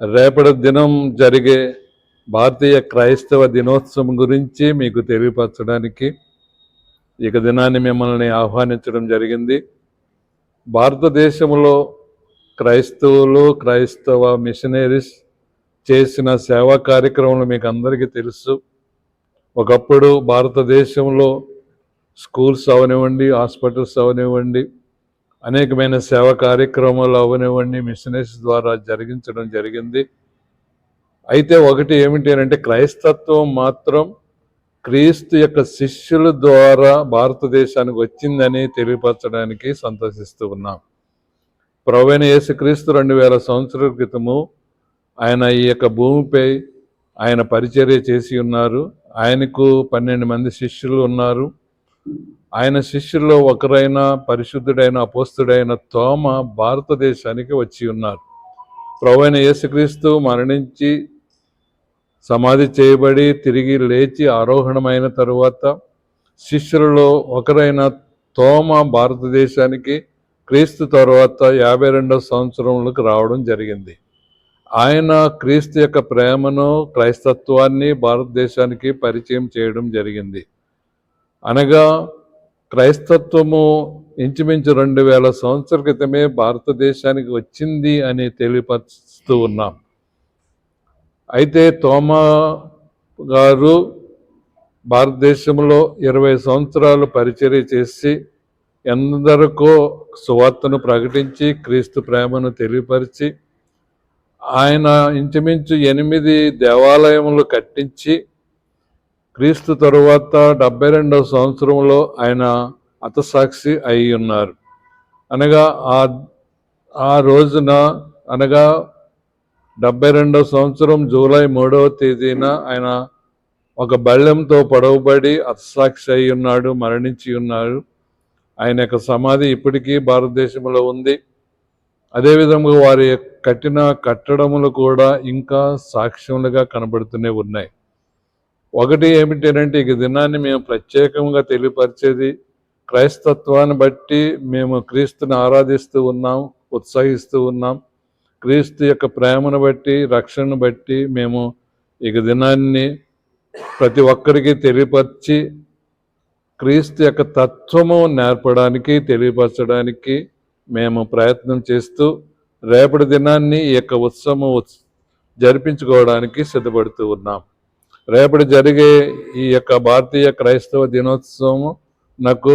రేపటి దినం జరిగే భారతీయ క్రైస్తవ దినోత్సవం గురించి మీకు తెలియపరచడానికి ఇక దినాన్ని మిమ్మల్ని ఆహ్వానించడం జరిగింది. భారతదేశంలో క్రైస్తవులు క్రైస్తవ మిషనరీస్ చేసిన సేవా కార్యక్రమాలు మీకు అందరికీ తెలుసు. ఒకప్పుడు భారతదేశంలో స్కూల్స్ అవనివ్వండి హాస్పిటల్స్ అవనివ్వండి అనేకమైన సేవా కార్యక్రమాలు అవనివ్వండి మిషనరీస్ ద్వారా జరిగించడం జరిగింది. అయితే ఒకటి ఏమిటి అని అంటే క్రైస్తత్వం మాత్రం క్రీస్తు యొక్క శిష్యుల ద్వారా భారతదేశానికి వచ్చిందని తెలియపరచడానికి సంతోషిస్తూ ఉన్నాం. ప్రవీణ యేసుక్రీస్తు రెండు వేల సంవత్సరాల క్రితము ఆయన ఈ యొక్క భూమిపై ఆయన పరిచర్య చేసి ఉన్నారు. ఆయనకు పన్నెండు మంది శిష్యులు ఉన్నారు. ఆయన శిష్యుల్లో ఒకరైన పరిశుద్ధుడైన అపోస్తుడైన తోమ భారతదేశానికి వచ్చి ఉన్నారు. ప్రవీణ యేసుక్రీస్తు మరణించి సమాధి చేయబడి తిరిగి లేచి ఆరోహణమైన తరువాత శిష్యులలో ఒకరైన తోమ భారతదేశానికి క్రీస్తు తరువాత యాభై రెండవ సంవత్సరంలోకి రావడం జరిగింది. ఆయన క్రీస్తు యొక్క ప్రేమను క్రైస్తత్వాన్ని భారతదేశానికి పరిచయం చేయడం జరిగింది. అనగా క్రైస్తత్వము ఇంచుమించు రెండు వేల సంవత్సరాల క్రితమే భారతదేశానికి వచ్చింది అని తెలియపరుస్తూ ఉన్నాం. అయితే తోమా గారు భారతదేశంలో ఇరవై సంవత్సరాలు పరిచర్య చేసి ఎందరికో సువార్తను ప్రకటించి క్రీస్తు ప్రేమను తెలియపరిచి ఆయన ఇంచుమించు ఎనిమిది దేవాలయములు కట్టించి క్రీస్తు తరువాత డెబ్బై రెండవ సంవత్సరంలో ఆయన అతసాక్షి అయి ఉన్నారు. అనగా ఆ ఆ రోజున అనగా డెబ్బై రెండవ సంవత్సరం జూలై మూడవ తేదీన ఆయన ఒక బళ్ళెంతో పొడవబడి హతసాక్షి అయి ఉన్నాడు మరణించి ఉన్నారు. ఆయన యొక్క సమాధి ఇప్పటికీ భారతదేశంలో ఉంది. అదేవిధంగా వారి కట్టిన కట్టడములు కూడా ఇంకా సాక్ష్యములుగా కనబడుతూనే ఉన్నాయి. ఒకటి ఏమిటంటే ఇక దినాన్ని మేము ప్రత్యేకంగా తెలియపరిచేది క్రైస్తత్వాన్ని బట్టి మేము క్రీస్తుని ఆరాధిస్తూ ఉన్నాం ఉత్సహిస్తూ ఉన్నాం. క్రీస్తు యొక్క ప్రేమను బట్టి రక్షణను బట్టి మేము ఇక దినాన్ని ప్రతి ఒక్కరికి తెలియపరిచి క్రీస్తు యొక్క తత్వము నేర్పడానికి తెలియపరచడానికి మేము ప్రయత్నం చేస్తూ రేపటి దినాన్ని ఈ యొక్క ఉత్సవం జరిపించుకోవడానికి సిద్ధపడుతూ ఉన్నాం. రేపటి జరిగే ఈ యొక్క భారతీయ క్రైస్తవ దినోత్సవము నాకు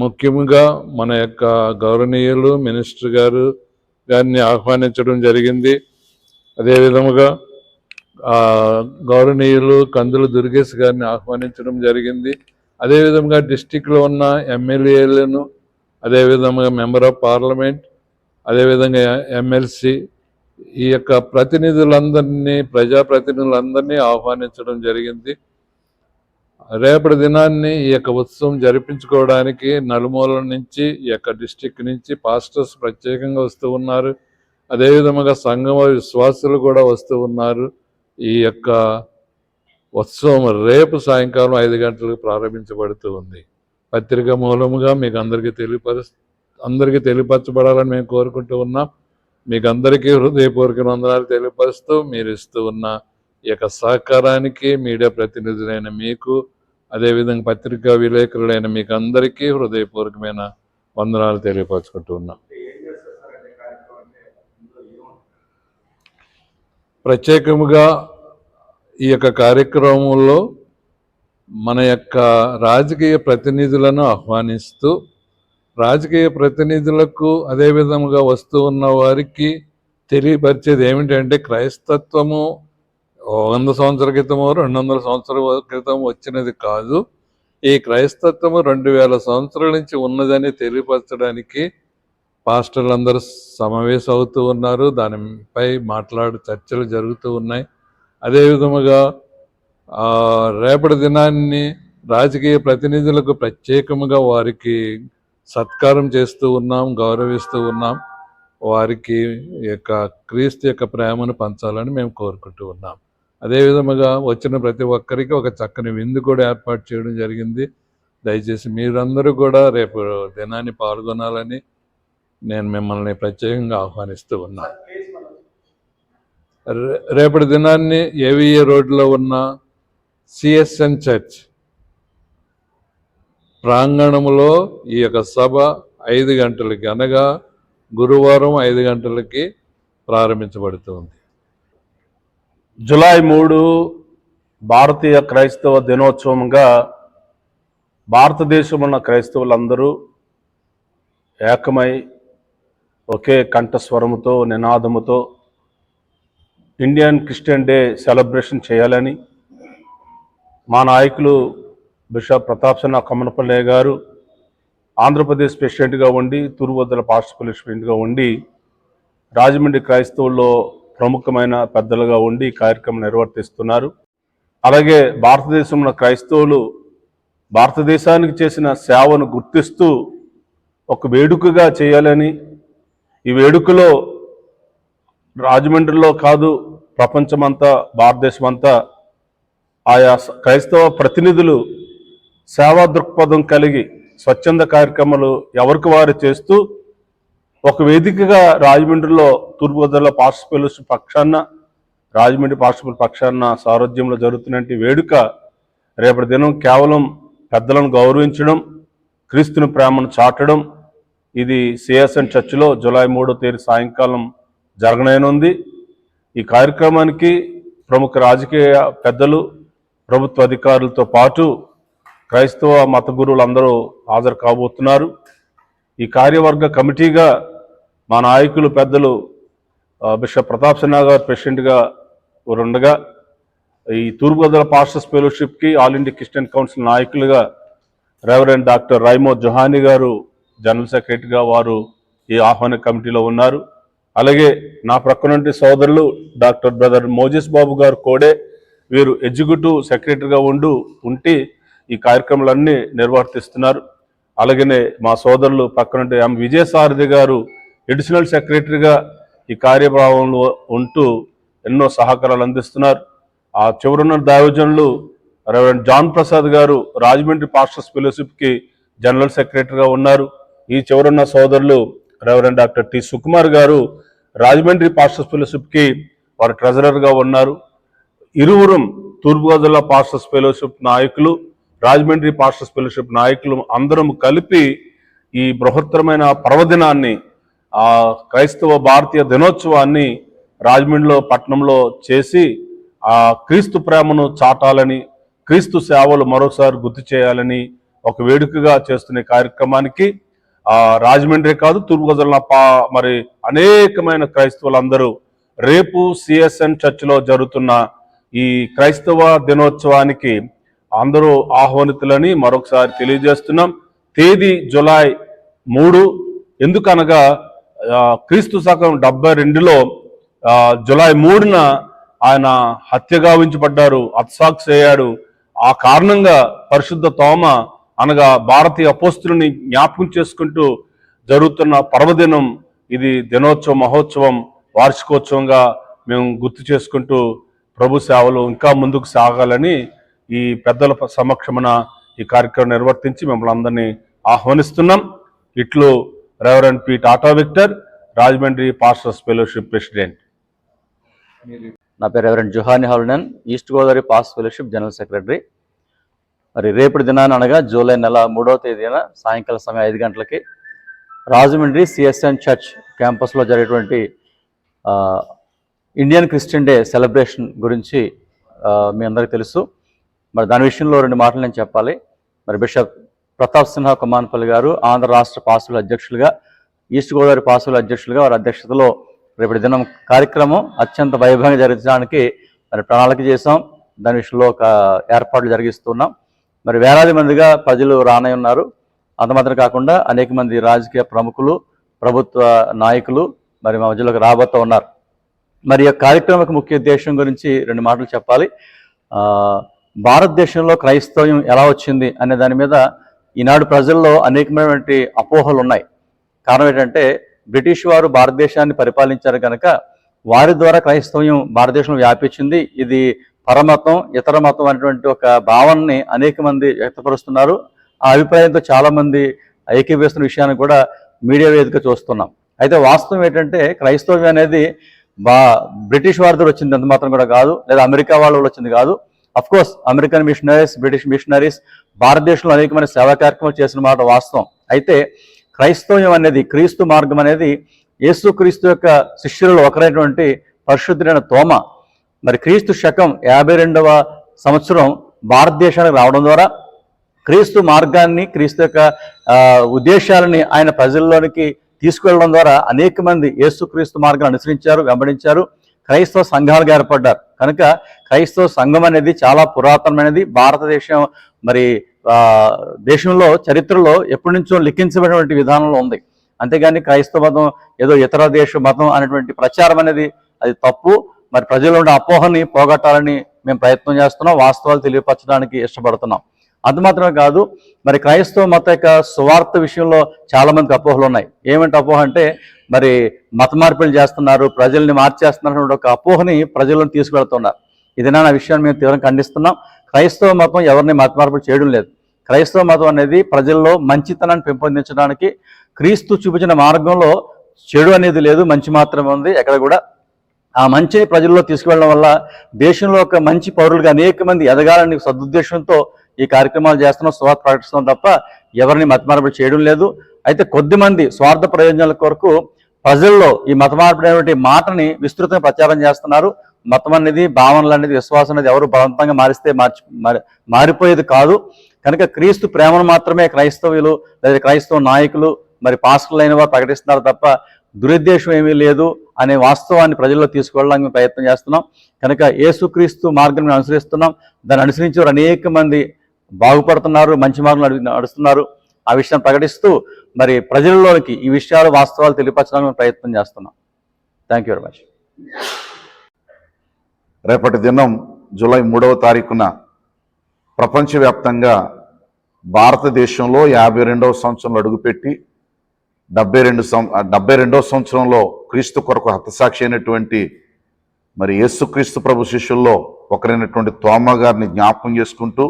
ముఖ్యంగా మన యొక్క గౌరవనీయులు మినిస్టర్ గారు గారిని ఆహ్వానించడం జరిగింది. అదేవిధముగా గౌరవనీయులు కందులు దుర్గేష్ గారిని ఆహ్వానించడం జరిగింది. అదేవిధంగా డిస్టిక్లో ఉన్న ఎమ్మెల్యేలను అదేవిధంగా మెంబర్ ఆఫ్ పార్లమెంట్ అదేవిధంగా ఎమ్మెల్సీ ఈ యొక్క ప్రతినిధులందరినీ ప్రజాప్రతినిధులందరినీ ఆహ్వానించడం జరిగింది. రేపటి దినాన్ని ఈ యొక్క ఉత్సవం జరిపించుకోవడానికి నలుమూలల నుంచి ఈ యొక్క డిస్టిక్ నుంచి పాస్టర్స్ ప్రత్యేకంగా వస్తూ ఉన్నారు. అదేవిధంగా సంఘం విశ్వాసులు కూడా వస్తూ ఉన్నారు. ఈ యొక్క ఉత్సవం రేపు సాయంకాలం ఐదు గంటలకు ప్రారంభించబడుతూ ఉంది. పత్రిక మూలముగా మీకు అందరికీ తెలియపరు అందరికీ తెలియపరచబడాలని మేము కోరుకుంటూ ఉన్నాం. మీకు అందరికీ హృదయపూర్వక వందనాలు తెలియపరుస్తూ మీరు ఇస్తూ ఉన్న ఈ యొక్క సహకారానికి మీడియా ప్రతినిధులైన మీకు అదేవిధంగా పత్రికా విలేకరులైన మీకు అందరికీ హృదయపూర్వకమైన వందనాలు తెలియపరచుకుంటూ ఉన్నాం. ప్రత్యేకముగా ఈ యొక్క కార్యక్రమంలో మన యొక్క రాజకీయ ప్రతినిధులను ఆహ్వానిస్తూ రాజకీయ ప్రతినిధులకు అదే విధముగా వస్తూ ఉన్న వారికి తెలియపరిచేది ఏమిటంటే క్రైస్తత్వము వంద సంవత్సరాల క్రితము రెండు వందల సంవత్సరాల క్రితం వచ్చినది కాదు. ఈ క్రైస్తత్వము రెండు వేల సంవత్సరాల నుంచి ఉన్నదని తెలియపరచడానికి పాస్టర్లు అందరూ సమావేశం అవుతూ ఉన్నారు దానిపై మాట్లాడు చర్చలు జరుగుతూ ఉన్నాయి. అదేవిధముగా రేపటి దినాన్ని రాజకీయ ప్రతినిధులకు ప్రత్యేకముగా వారికి సత్కారం చేస్తూ ఉన్నాం గౌరవిస్తూ ఉన్నాం. వారికి యొక్క క్రీస్తు యొక్క ప్రేమను పంచాలని మేము కోరుకుంటూ ఉన్నాం. అదే విధముగా వచ్చిన ప్రతి ఒక్కరికి ఒక చక్కని విందు కూడా ఏర్పాటు చేయడం జరిగింది. దయచేసి మీరందరూ కూడా రేపు దినాన్ని పాల్గొనాలని నేను మిమ్మల్ని ప్రత్యేకంగా ఆహ్వానిస్తూ ఉన్నాను రే- రేపటి దినాన్ని ఏవిఏ రోడ్లో ఉన్న సిఎస్ఎన్ చర్చ్ ప్రాంగణంలో ఈ యొక్క సభ ఐదు గంటలకి అనగా గురువారం ఐదు గంటలకి ప్రారంభించబడుతుంది. జులై మూడు భారతీయ క్రైస్తవ దినోత్సవంగా భారతదేశం ఉన్న క్రైస్తవులందరూ ఏకమై ఒకే కంఠస్వరముతో నినాదముతో ఇండియన్ క్రిస్టియన్ డే సెలబ్రేషన్ చేయాలని మా నాయకులు బిషప్ ప్రతాప్ సన్న కమ్మనపల్లయ్య గారు ఆంధ్రప్రదేశ్ ప్రెసిడెంట్గా ఉండి తూర్పువద్దల పాస్ట్ ప్రెసిడెంట్గా ఉండి రాజమండ్రి క్రైస్తవుల్లో ప్రముఖమైన పెద్దలుగా ఉండి కార్యక్రమం నిర్వర్తిస్తున్నారు. అలాగే భారతదేశంలో క్రైస్తవులు భారతదేశానికి చేసిన సేవను గుర్తిస్తూ ఒక వేడుకగా చేయాలని ఈ వేడుకలో రాజమండ్రిలో కాదు ప్రపంచమంతా భారతదేశమంతా ఆయా క్రైస్తవ ప్రతినిధులు సేవా దృక్పథం కలిగి స్వచ్ఛంద కార్యక్రమాలు ఎవరికి వారు చేస్తూ ఒక వేదికగా రాజమండ్రిలో తూర్పుగోదావరిలో పార్టిసిపల్స్ పక్షాన రాజమండ్రి పార్టిసిపల్ పక్షాన సారథ్యంలో జరుగుతున్నటువంటి వేడుక రేపటి దినం కేవలం పెద్దలను గౌరవించడం క్రీస్తుని ప్రేమను చాటడం ఇది సిఎస్ఎన్ చర్చిలో జూలై మూడో తేదీ సాయంకాలం జరగనైనుంది ఈ కార్యక్రమానికి ప్రముఖ రాజకీయ పెద్దలు ప్రభుత్వ అధికారులతో పాటు క్రైస్తవ మత గురువులందరూ హాజరు కాబోతున్నారు. ఈ కార్యవర్గ కమిటీగా మా నాయకులు పెద్దలు బిషప్ ప్రతాప్ సిన్హా గారు ప్రెసిడెంట్గా ఉండగా ఈ తూర్పుగోదావరి పాస్టర్స్ ఫెలోషిప్కి ఆల్ ఇండియా క్రిస్టియన్ కౌన్సిల్ నాయకులుగా రెవరెండ్ డాక్టర్ రైమో జొహాని గారు జనరల్ సెక్రటరీగా వారు ఈ ఆహ్వాన కమిటీలో ఉన్నారు. అలాగే నా ప్రక్కనుంటి సోదరులు డాక్టర్ బ్రదర్ మోజెస్ బాబు గారు కోడే వీరు ఎగ్జిక్యూటివ్ సెక్రటరీగా ఉండు ఉంటే ఈ కార్యక్రమాలన్నీ నిర్వర్తిస్తున్నారు. అలాగనే మా సోదరులు పక్కనుంటే ఎం. విజయసారథి గారు ఎడిషనల్ సెక్రటరీగా ఈ కార్యభావంలో ఉంటూ ఎన్నో సహకారాలు అందిస్తున్నారు. ఆ చివరున్న దైవజనులు రెవరెండ్ జాన్ ప్రసాద్ గారు రాజమండ్రి పాస్టర్స్ ఫెలోషిప్కి జనరల్ సెక్రటరీగా ఉన్నారు. ఈ చివరున్న సోదరులు రెవరెండ్ డాక్టర్ టి. సుకుమార్ గారు రాజమండ్రి పాస్టర్స్ ఫెలోషిప్కి వారు ట్రెజరర్గా ఉన్నారు. ఇరువురం తూర్పుగోదావరి పాస్టర్స్ ఫెలోషిప్ నాయకులు రాజమండ్రి పాస్టర్స్ ఫెలోషిప్ నాయకులు అందరం కలిపి ఈ బృహత్తరమైన పర్వదినాన్ని ఆ క్రైస్తవ భారతీయ దినోత్సవాన్ని రాజమండ్రిలో పట్టణంలో చేసి ఆ క్రీస్తు ప్రేమను చాటాలని క్రీస్తు సేవలు మరోసారి గుర్తు చేయాలని ఒక వేడుకగా చేస్తున్న కార్యక్రమానికి ఆ రాజమండ్రి కాదు తూర్పుగోదావరి పా మరి అనేకమైన క్రైస్తవులందరూ రేపు సిఎస్ఎన్ చర్చిలో జరుగుతున్న ఈ క్రైస్తవ దినోత్సవానికి అందరూ ఆహ్వానితులని మరొకసారి తెలియజేస్తున్నాం. తేదీ జులై మూడు. ఎందుకనగా క్రీస్తు శకం డెబ్బై రెండులో జులై మూడున ఆయన హత్య గావించబడ్డారు అత్సాక్స్ అయ్యాడు. ఆ కారణంగా పరిశుద్ధ తోమ అనగా భారతీయ అపోస్తులని జ్ఞాపకం చేసుకుంటూ జరుగుతున్న పర్వదినం ఇది దినోత్సవ మహోత్సవం వార్షికోత్సవంగా మేము గుర్తు చేసుకుంటూ ప్రభు సేవలు ఇంకా ముందుకు సాగాలని ఈ పెద్దల సమక్షమున ఈ కార్యక్రమం నిర్వర్తించి మిమ్మల్ని అందరినీ ఆహ్వానిస్తున్నాం. ఇట్లు reverend P Tata Victor Rajahmundry pastors fellowship president నా పేరు reverend Juhani Haldon east Godavari pass fellowship general secretary మరి రేపటి దినాన్ని అనగా జూలై నెల మూడవ తేదీన సాయంకాల సమయం ఐదు గంటలకి రాజమండ్రి సిఎస్ఎన్ చర్చ్ క్యాంపస్లో జరిగేటువంటి ఇండియన్ క్రిస్టియన్ డే సెలబ్రేషన్ గురించి మీ అందరికీ తెలుసు. మరి దాని విషయంలో రెండు మాటలు నేను చెప్పాలి. మరి బిషప్ ప్రతాప్ సిన్హా కుమాన్పల్లి గారు ఆంధ్ర రాష్ట్ర పాసుల అధ్యక్షులుగా ఈస్ట్ గోదావరి పాసుల అధ్యక్షులుగా వారి అధ్యక్షతలో రేపటి దినం కార్యక్రమం అత్యంత వైభవంగా జరిగించడానికి మరి ప్రణాళిక చేశాం. దాని విషయంలో ఒక ఏర్పాట్లు జరిగిస్తున్నాం. మరి వేలాది మందిగా ప్రజలు రానై ఉన్నారు. అంతమాత్రం కాకుండా అనేక మంది రాజకీయ ప్రముఖులు ప్రభుత్వ నాయకులు మరి మా మధ్యలోకి రాబోతూ ఉన్నారు. మరి ఈ కార్యక్రమం ముఖ్య ఉద్దేశం గురించి రెండు మాటలు చెప్పాలి. భారతదేశంలో క్రైస్తవ్యం ఎలా వచ్చింది అనే దాని మీద ఈనాడు ప్రజల్లో అనేకమైనటువంటి అపోహలు ఉన్నాయి. కారణం ఏంటంటే బ్రిటిష్ వారు భారతదేశాన్ని పరిపాలించారు కనుక వారి ద్వారా క్రైస్తవ్యం భారతదేశంలో వ్యాపించింది. ఇది పరమతం ఇతర మతం అనేటువంటి ఒక భావనని అనేక మంది వ్యక్తపరుస్తున్నారు. ఆ అభిప్రాయంతో చాలామంది ఐక్యవేస్తున్న విషయాన్ని కూడా మీడియా వేదిక చూస్తున్నాం. అయితే వాస్తవం ఏంటంటే క్రైస్తవ్యం అనేది బా బ్రిటిష్ వారి ద్వారా వచ్చింది అంత మాత్రం కూడా కాదు. లేదా అమెరికా వాళ్ళ వచ్చింది కాదు. Course American missionaries British missionaries భారతదేశంలో అనేకమైన సేవా కార్యక్రమాలు చేసిన మాట వాస్తవం. అయితే క్రైస్తవ్యం అనేది క్రీస్తు మార్గం అనేది యేసుక్రీస్తు యొక్క శిష్యులలో ఒకరైనటువంటి పరిశుద్ధుడైన తోమ. మరి క్రీస్తు శకం యాభై రెండవ సంవత్సరం భారతదేశానికి రావడం ద్వారా క్రీస్తు మార్గాన్ని క్రీస్తు యొక్క ఉద్దేశాలని ఆయన ప్రజల్లోనికి తీసుకువెళ్ళడం ద్వారా అనేక మంది యేసుక్రీస్తు మార్గాన్ని అనుసరించారు వెంబడించారు. క్రైస్తవ సంఘాలుగా ఏర్పడ్డారు. కనుక క్రైస్తవ సంఘం అనేది చాలా పురాతనమైనది. భారతదేశం మరి దేశంలో చరిత్రలో ఎప్పటి నుంచో లిఖించబడినటువంటి విధానంలో ఉంది. అంతేగాని క్రైస్తవ మతం ఏదో ఇతర దేశ మతం అనేటువంటి ప్రచారం అనేది అది తప్పు. మరి ప్రజల్లో ఉండే అపోహని పోగొట్టాలని మేము ప్రయత్నం చేస్తున్నాం. వాస్తవాలు తెలియపరచడానికి ఇష్టపడుతున్నాం. అది మాత్రమే కాదు మరి క్రైస్తవ మత యొక్క సువార్త విషయంలో చాలామందికి అపోహలు ఉన్నాయి ఏమిటి అపోహ అంటే మరి మత మార్పులు చేస్తున్నారు ప్రజల్ని మార్చేస్తున్నారు ఒక అపోహని ప్రజలను తీసుకువెళ్తున్నారు. ఇది నా విషయాన్ని మేము తీవ్రంగా ఖండిస్తున్నాం. క్రైస్తవ మతం ఎవరిని మత మార్పులు చేయడం లేదు. క్రైస్తవ మతం అనేది ప్రజల్లో మంచితనాన్ని పెంపొందించడానికి క్రీస్తు చూపించిన మార్గంలో చెడు అనేది లేదు మంచి మాత్రమే ఉంది. ఎక్కడ కూడా ఆ మంచిని ప్రజల్లో తీసుకువెళ్ళడం వల్ల దేశంలో ఒక మంచి పౌరులుగా అనేక మంది ఎదగాలని సదుద్దేశంతో ఈ కార్యక్రమాలు చేస్తున్నాం స్వాత ప్రకటిస్తున్నాం తప్ప ఎవరిని మతమార్పిడి చేయడం లేదు. అయితే కొద్దిమంది స్వార్థ ప్రయోజనాల కొరకు ప్రజల్లో ఈ మత మార్పిడి అనేటువంటి మాటని విస్తృతంగా ప్రచారం చేస్తున్నారు. మతం అనేది భావనలు అనేది విశ్వాసం అనేది ఎవరు బలవంతంగా మారిస్తే మార్చి మారి- మారిపోయేది కాదు. కనుక క్రీస్తు ప్రేమను మాత్రమే క్రైస్తవులు లేదా క్రైస్తవ నాయకులు మరి పాస్టర్లు అయిన వారు ప్రకటిస్తున్నారు తప్ప దురుద్దేశం ఏమీ లేదు అనే వాస్తవాన్ని ప్రజల్లో తీసుకెళ్ళడానికి మేము ప్రయత్నం చేస్తున్నాం. కనుక ఏసుక్రీస్తు మార్గం మేము అనుసరిస్తున్నాం. దాన్ని అనుసరించి వారు అనేక మంది బాగుపడుతున్నారు మంచి మార్గం నడుస్తున్నారు. ఆ విషయాన్ని ప్రకటిస్తూ మరి ప్రజల్లోనికి ఈ విషయాలు వాస్తవాలు తెలియపరచడానికి ప్రయత్నం చేస్తున్నాం. థ్యాంక్ యూ వెరీ మచ్ రేపటి దినం జూలై మూడవ తారీఖున ప్రపంచవ్యాప్తంగా భారతదేశంలో యాభై రెండవ సంవత్సరంలో అడుగుపెట్టి డెబ్బై రెండు సం డెబ్బై రెండవ సంవత్సరంలో క్రీస్తు కొరకు హతసాక్షి అయినటువంటి మరి యేసుక్రీస్తు ప్రభు శిష్యుల్లో ఒకరైనటువంటి తోమ గారిని జ్ఞాపకం చేసుకుంటూ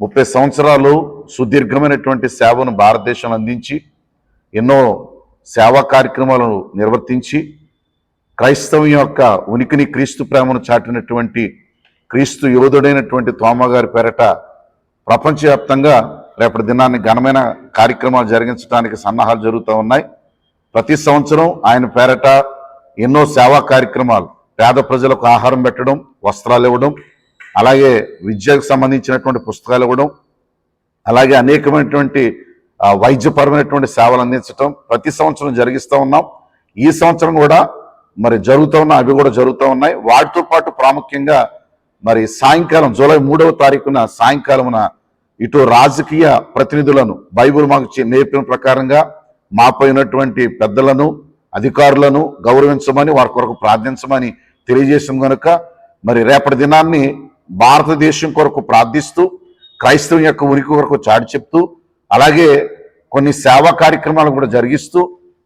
ముప్పై సంవత్సరాలు సుదీర్ఘమైనటువంటి సేవను భారతదేశం అందించి ఎన్నో సేవా కార్యక్రమాలను నిర్వర్తించి క్రైస్తవం యొక్క ఉనికిని క్రీస్తు ప్రేమను చాటినటువంటి క్రీస్తు యోధుడైనటువంటి తోమ గారి పేరట ప్రపంచవ్యాప్తంగా రేపటి దినాన్ని ఘనమైన కార్యక్రమాలు జరిగించడానికి సన్నాహాలు జరుగుతూ ఉన్నాయి. ప్రతి సంవత్సరం ఆయన పేరట ఎన్నో సేవా కార్యక్రమాలు పేద ప్రజలకు ఆహారం పెట్టడం వస్త్రాలు ఇవ్వడం అలాగే విద్యకు సంబంధించినటువంటి పుస్తకాలు ఇవ్వడం అలాగే అనేకమైనటువంటి వైద్యపరమైనటువంటి సేవలు అందించడం ప్రతి సంవత్సరం జరిగిస్తూ ఉన్నాం. ఈ సంవత్సరం కూడా మరి జరుగుతూ ఉన్న అవి కూడా జరుగుతూ ఉన్నాయి. వాటితో పాటు ప్రాముఖ్యంగా మరి సాయంకాలం జూలై మూడవ తారీఖున సాయంకాలమున ఇటు రాజకీయ ప్రతినిధులను బైబిల్ మాకు నేర్పిన ప్రకారంగా మాపై ఉన్నటువంటి పెద్దలను అధికారులను గౌరవించమని వారి కొరకు ప్రార్థించమని తెలియజేసాం కనుక మరి రేపటి దినాన్ని భారతదేశం కొరకు ప్రార్థిస్తూ క్రైస్తవం యొక్క ఉనికి కొరకు చాటి చెప్తూ అలాగే కొన్ని సేవా కార్యక్రమాలు కూడా జరిగిస్తూ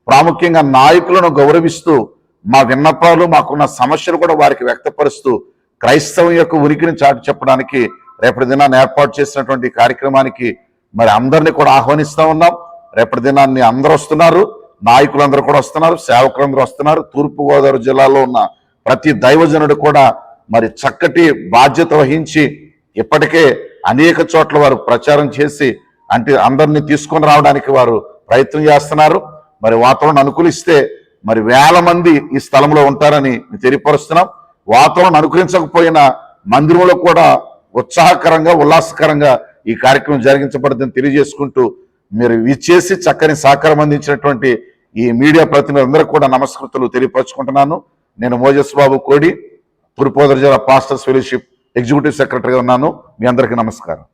ప్రాముఖ్యంగా నాయకులను గౌరవిస్తూ మా విన్నపాలు మాకున్న సమస్యలు కూడా వారికి వ్యక్తపరుస్తూ క్రైస్తవం యొక్క ఉనికిని చాటి చెప్పడానికి రేపటి దినాన్ని ఏర్పాటు చేసినటువంటి కార్యక్రమానికి మరి అందరినీ కూడా ఆహ్వానిస్తూ ఉన్నాం. రేపటి దినాన్ని అందరూ వస్తున్నారు నాయకులందరూ కూడా వస్తున్నారు సేవకులందరూ వస్తున్నారు. తూర్పుగోదావరి జిల్లాలో ఉన్న ప్రతి దైవజనుడు కూడా మరి చక్కటి బాధ్యత వహించి ఇప్పటికే అనేక చోట్ల వారు ప్రచారం చేసి అంటే అందరినీ తీసుకొని రావడానికి వారు ప్రయత్నం చేస్తున్నారు. మరి వాతావరణం అనుకూలిస్తే మరి వేల మంది ఈ స్థలంలో ఉంటారని తెలియపరుస్తున్నాం. వాతావరణం అనుకూలించకపోయినా మందిరంలో కూడా ఉత్సాహకరంగా ఉల్లాసకరంగా ఈ కార్యక్రమం జరిగించబడుతుందని తెలియజేసుకుంటూ మీరు విచ్చేసి చక్కని సహకారం అందించినటువంటి ఈ మీడియా ప్రతినిధులందరూ కూడా నమస్కృతులు తెలియపరచుకుంటున్నాను. నేను మోజస్ బాబు కోడి. తూర్పుగోదావరి జిల్లా పాస్టర్స్ ఫెలోషిప్ ఎగ్జిక్యూటివ్ సెక్రటరీగా ఉన్నాను. మీ అందరికీ నమస్కారం.